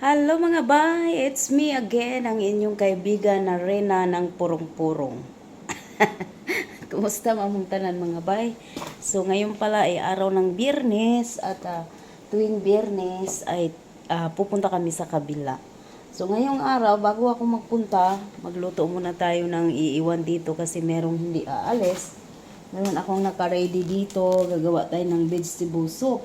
Hello mga bay, it's me again, ang inyong kaibigan na Rena ng Purong-Purong. Kumusta mamong tanan mga bay? So ngayon pala ay araw ng biyernes at ah, tuwing biyernes ay ah, pupunta kami sa kabila. So ngayong araw, bago ako magpunta, magluto muna tayo ng iiwan dito kasi merong hindi aalis. Meron akong naka-ready dito, gagawa tayo ng vegetable soup.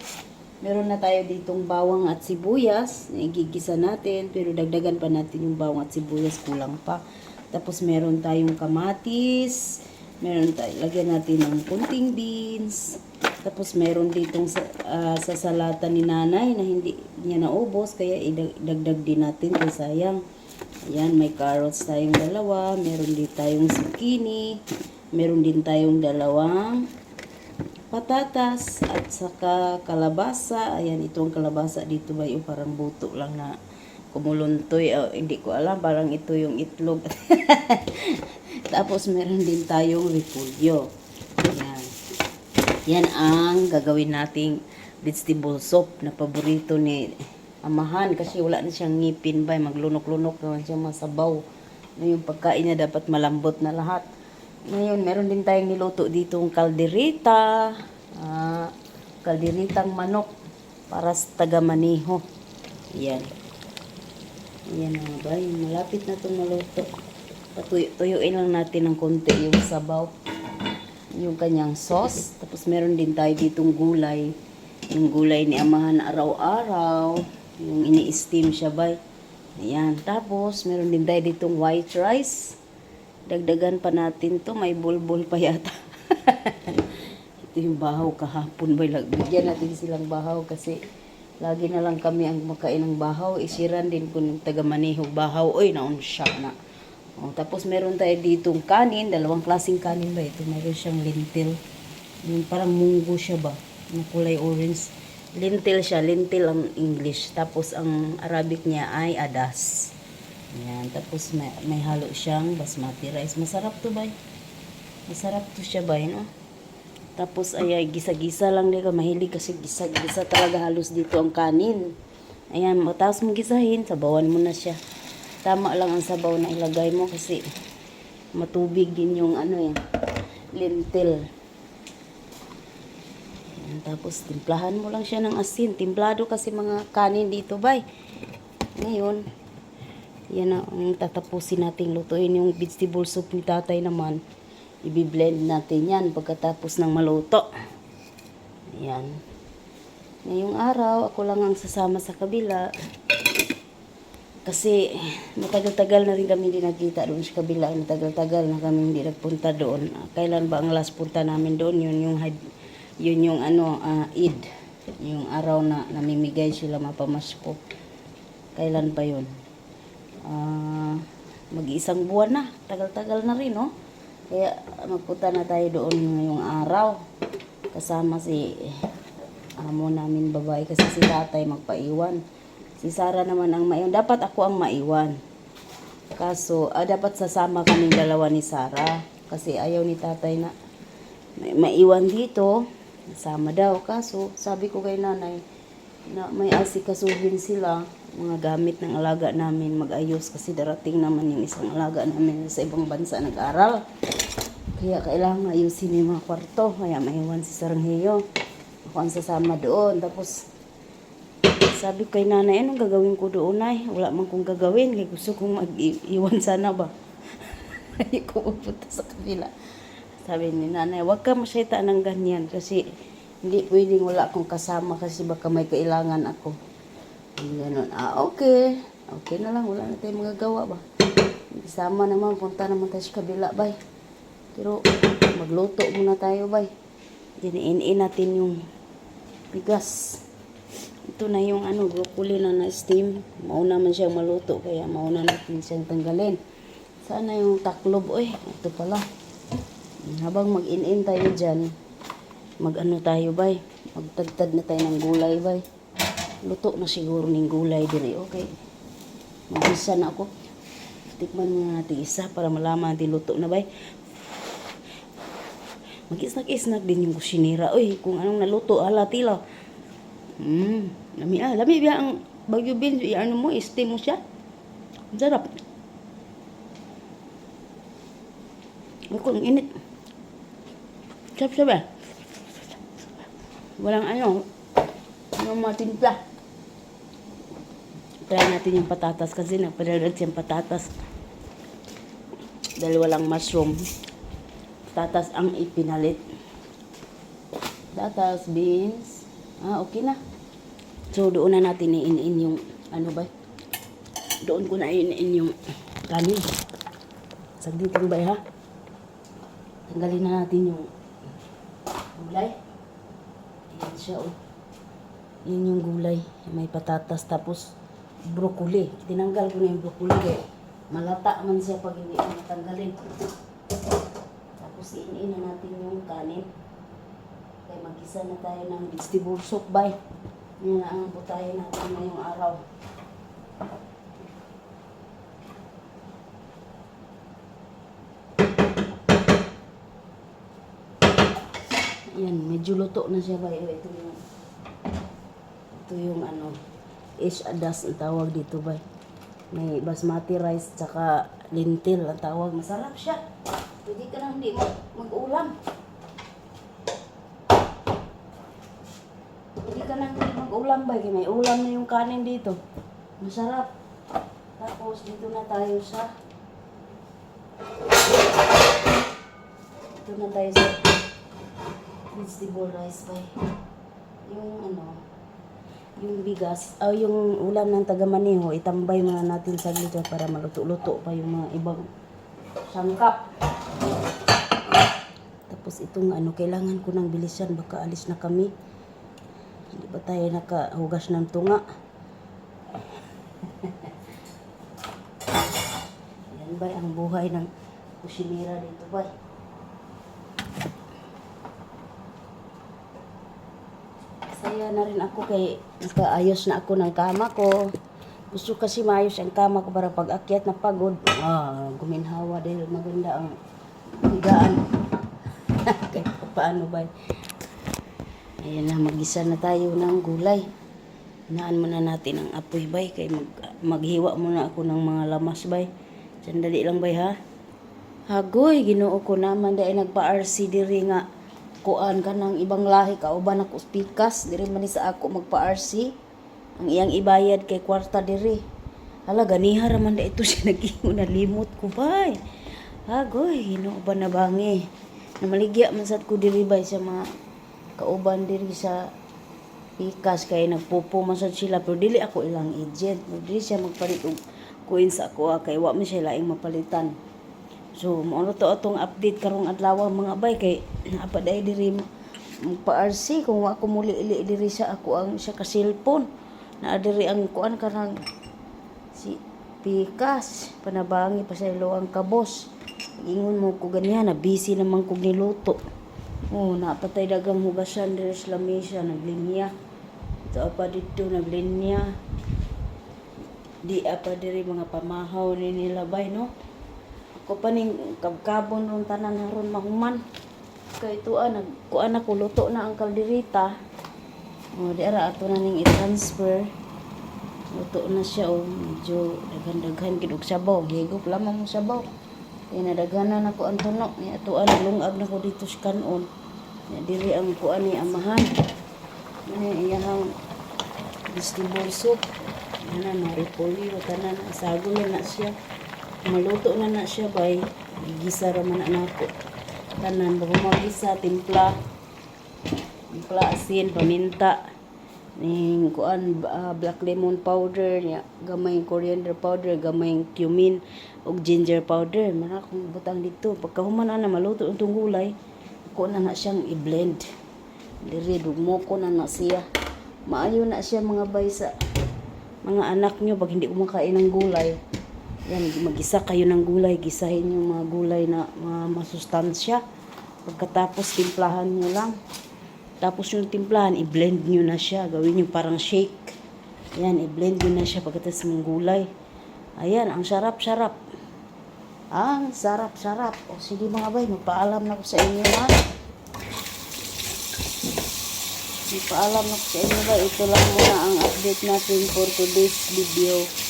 Meron na tayo ditong bawang at sibuyas igigisa natin, pero dagdagan pa natin yung bawang at sibuyas, kulang pa. Tapos meron tayong kamatis, meron tayo, lagyan natin ng kunting beans. Tapos meron ditong sa, ah, sa salata ni nanay na hindi niya naubos, kaya idagdag din natin kasi sayang. Ayan, may carrots tayong dalawa, meron din tayong zucchini, meron din tayong dalawang patatas at saka kalabasa. Ayan, itong kalabasa dito ba yung parang buto lang na kumuluntoy. Oh, hindi ko alam, parang ito yung itlog. Tapos meron din tayong repolyo. Ayan. Yan ang gagawin nating vegetable soup na paborito ni amahan kasi wala na siyang ngipin ba maglunok-lunok naman siya masabaw na yung pagkain niya dapat malambot na lahat ngayon meron din tayong niluto ditong kalderita ah, kalderitang manok para sa taga maniho yan yan mga bay malapit na itong maluto patuyuin lang natin ng konti yung sabaw yung kanyang sauce. Tapos meron din tayo ditong gulay. Yung gulay ni Amahan araw-araw. Yung ini-steam siya ba. Ayan. Tapos meron din tayo ditong white rice. Dagdagan pa natin to. May bulbul pa yata. Ito yung bahaw kahapon ba. Bigyan natin silang bahaw kasi lagi na lang kami ang makain ng bahaw. Isiran din ko ng taga manihog bahaw. Oy, naon siya na. Oh, tapos meron tayo ditong kanin, dalawang klaseng kanin ba ito? Meron siyang lentil. Yung parang munggo siya ba? Na kulay orange. Lentil siya, lentil ang English. Tapos ang Arabic niya ay adas. Yan, tapos may, may halo siyang basmati rice. Masarap to ba? Masarap to siya ba, no? Tapos ay, gisa-gisa lang dito. Mahilig kasi gisa-gisa talaga halos dito ang kanin. Ayan, matapos mong gisahin, sabawan mo na siya. Tama lang ang sabaw na ilagay mo kasi matubig din yung ano yan, lentil. Ayan, tapos timplahan mo lang siya ng asin. Timplado kasi mga kanin dito, bay. Ngayon, yan ang tatapusin nating lutuin yung vegetable soup ni tatay naman. Ibi-blend natin yan pagkatapos ng maluto. Ayan. Ngayong araw, ako lang ang sasama sa kabila. Kasi matagal-tagal na rin kami hindi nagkita doon sa kabila. Matagal-tagal na kami hindi nagpunta doon. Kailan ba ang last punta namin doon? Yun yung, yun yung ano, ah, Eid. Yung araw na namimigay sila mapamasko. Kailan pa yun? Ah, mag-isang buwan na. Tagal-tagal na rin, no? Kaya magpunta na tayo doon ngayong araw. Kasama si amo namin babae kasi si tatay magpaiwan. Si Sara naman ang maiwan. Dapat ako ang maiwan. Kaso, ah, dapat sasama kaming dalawa ni Sara. Kasi ayaw ni tatay na maiwan dito. Sama daw. Kaso, sabi ko kay nanay, na may asikasuhin sila. Mga gamit ng alaga namin mag-ayos. Kasi darating naman yung isang alaga namin sa ibang bansa nag-aral. Kaya kailangan ayusin yung mga kwarto. Kaya maiwan si Sarangheyo. Ako ang sasama doon. Tapos, sabi ko kay nanay, anong gagawin ko doon ay? Wala man kong gagawin. Kaya gusto kong mag-iwan sana ba? Hindi ko pupunta sa kabila. Sabi ni nanay, wag ka masyita ng ganyan kasi hindi pwedeng wala akong kasama kasi baka may kailangan ako. Ganun. Ah, okay. Okay na lang. Wala na tayong magagawa ba? Isama naman. Punta naman tayo sa kabila, bay. Pero magluto muna tayo, bay. Diniin natin yung bigas. Ito na yung ano, broccoli na na-steam. Mauna man siyang maluto, kaya mauna natin siyang tanggalin. Sana yung taklob, oy, ito pala. Habang mag-in-in tayo dyan, mag-ano tayo, bay. Magtagtad na tayo ng gulay, bay. Luto na siguro ng gulay dire, okay. Mag-isa na ako. Tikman mo natin isa para malaman natin luto na, bay. Mag-isnak-isnak din yung kusinira. Uy, kung anong naluto, ala tila. Hmm, lami ah, lami biya ang Bagyo beans, i-ano mo, i-steam mo siya. Ang sarap. Ako, ang init. Sarap-sarap eh. Walang ano, walang mga timpla. Try natin yung patatas kasi nagpadalag siyang patatas. Dahil walang mushroom. Patatas ang ipinalit. Patatas, beans. Ah, okay na. So, doon na natin iin yung, ano ba? Doon ko na iin yung kanin. Saglit lang ba, ha? Tanggalin na natin yung gulay. Ayan siya, oh. Yan yung gulay. May patatas, tapos broccoli. Tinanggal ko na yung broccoli, kaya malata man siya pag hindi ko natanggalin. Tapos iin na natin yung kanin. Kaya mag-isa na tayo ng vegetable soup, bye. Yan na ang butahin natin ngayong araw. Yan, medyo luto na siya ba? Ito yung, ito yung ano, ish adas ang tawag dito ba? May basmati rice tsaka lintil ang tawag. Masarap siya. Pwede ka lang hindi mag- mag-ulam. Pwede ka nang hindi mag-ulam ba? May ulam na yung kanin dito. Masarap. Tapos dito na tayo sa dito na tayo sa vegetable rice ba? Yung ano, yung bigas, o yung ulam ng taga-maniho, itambay muna natin sa dito para maluto-luto pa yung mga ibang sangkap. Tapos itong ano, kailangan ko ng bilisan, baka alis na kami. Hindi ba tayo nakahugas ng tunga? Yan ba ang buhay ng kusinira dito ba? Saya na rin ako kay nakaayos na ako ng kama ko. Gusto kasi maayos ang kama ko para pag akyat na pagod. Ah, guminhawa dahil maganda ang higaan. Kahit pa paano ba? Ayan na, magisa na tayo ng gulay. Hinaan muna natin ang apoy bay kay mag, maghiwa muna ako ng mga lamas bay. Sandali lang bay ha. Hagoy, ginoo ko naman dahil nagpa-RC diri nga kuan ka ng ibang lahi ka uban ako pikas diri man sa ako magpa-RC ang iyang ibayad kay kwarta diri. Hala ganiha ra man ito siya nagingon na limot ko bay. Hagoy ginoo ba na bangi. Na maligya man sad ko diri bay sa mga kauban diri sa pikas kay nagpupo man sad sila pero dili ako ilang agent. Pero dili siya magpalit og coin sa ako ah, kay wa man siya laing mapalitan. So, mo to atong update karong adlaw mga bay kay apa dai diri pa RC kung wa ko muli ili diri sa ako ang siya ka cellphone. Na diri ang kuan karang si Pikas panabangi pa sa ilo ang kabos. Ingon mo ko ganiya na busy naman kog niluto. Oh, napatay dagang hugasan diri sa lamesa naglinya. Ito apa dito naglinya. Di apa diri mga pamahaw ni nila bay no. Ako pa ning kabkabon ron tanan haron mahuman. Kay tuan nag kuan ako luto na ang kalderita. O di ara ato na ning i-transfer. Luto na siya o medyo daghan-daghan gid og sabaw. Higop lamang mo sabaw. Kaya nadaghanan ako ang tunok ni atuan lungag na ko dito sa kanon. Ya diri ang kuan ni amahan. Ani iyang vegetable soup. Ano na repolyo tanan sagol na siya maluto na na siya bay gisa ra man na nako tanan bago magisa timpla. Timpla asin paminta. Ning kuan ah, black lemon powder nya gamay coriander powder gamay cumin ug ginger powder. Man akong butang dito. Pagkahuman ana maluto itong gulay ko na na siyang i-blend. Diri dugmo ko na na siya. Maayo na siya mga bay sa mga anak nyo pag hindi kumakain ng gulay yan, magisa kayo ng gulay. Gisahin yung mga gulay na mga masustansya. Pagkatapos, timplahan nyo lang. Tapos yung timplahan, i-blend nyo na siya. Gawin nyo parang shake. Yan, i-blend nyo na siya pagkatapos ng gulay. Ayan, ang sarap-sarap. Ang sarap-sarap. O sige mga bay, magpaalam na ko sa inyo ha. Ipaalam ako sa inyo ba, ito lang muna ang update natin for today's video.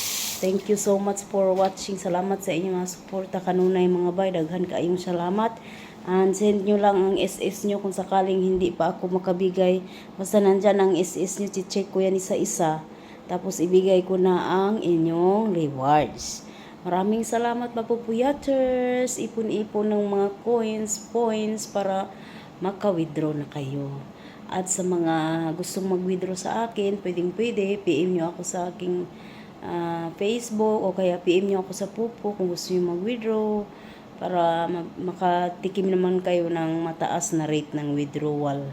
Thank you so much for watching. Salamat sa inyong mga suporta kanunay mga bay. Daghan kaayong salamat. And send nyo lang ang SS nyo kung sakaling hindi pa ako makabigay. Basta nandyan ang SS nyo, check ko yan isa-isa. Tapos ibigay ko na ang inyong rewards. Maraming salamat mapupuyaters. Ipon-ipon ng mga coins, points para maka-withdraw na kayo. At sa mga gustong mag-withdraw sa akin, pwedeng pwede, PM nyo ako sa aking ah, Facebook o kaya PM nyo ako sa Pupo kung gusto nyo mag-withdraw para mag- makatikim naman kayo ng mataas na rate ng withdrawal.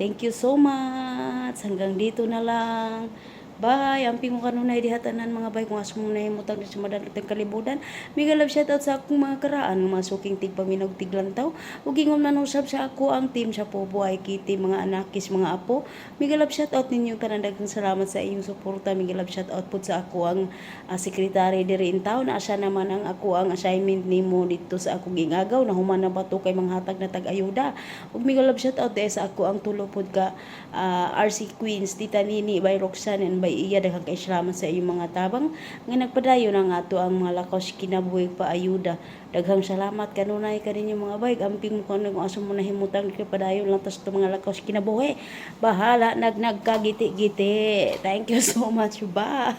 Thank you so much. Hanggang dito na lang. Bye. Amping mo kanunay dihatanan mga bay kung asa mo na himutang sa madalat ng kalibutan. Mega love shoutout sa akong mga karaan mga suking tigpaminaw tiglantaw. Ug ingon man usab sa ako ang team sa Pobo ay kiti mga anakis mga apo. Mega love shoutout ninyo tanan daghang salamat sa inyong suporta. Mega love shoutout pud sa ako ang ah, sekretary diri in town. Asa naman ang ako ang assignment nimo dito sa akong gingagaw na human na bato kay mga hatag na tag-ayuda. Ug mega love shoutout eh, sa ako ang tulo pod ka ah, RC Queens, Tita Nini, by Roxanne and by iya daghang kay salamat sa iyong mga tabang nga nagpadayon ang ato ang mga lakos kinabuhi pa ayuda. Daghang salamat kanunay kaninyo mga bayg amping mo kuno kung asa mo nahimutang kay padayon lang tas to mga lakos kinabuhi. Bahala nag nagkagiti-giti. Thank you so much. Bye.